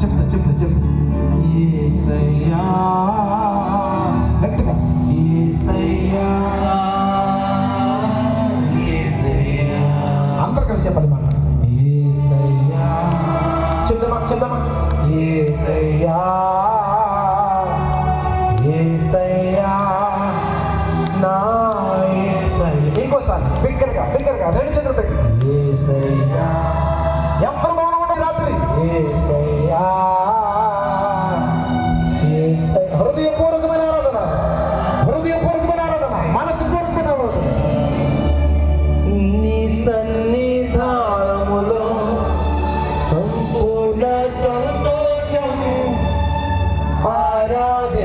చెప్తా చెప్తా ఏసయ్యా గట్టిగా ఏసయ్యా అందరు కలిసి చెప్పాలి మాట ఏసయ్యా చెప్దామా చెప్దామా? ఏసయ్యా ఏసయ్యా నా ఏసయ్యా ఇంకోసారి బిగ్గరగా బిగ్గరగా రెండు చేతులు పెట్టి ఏసయ్యా 啊。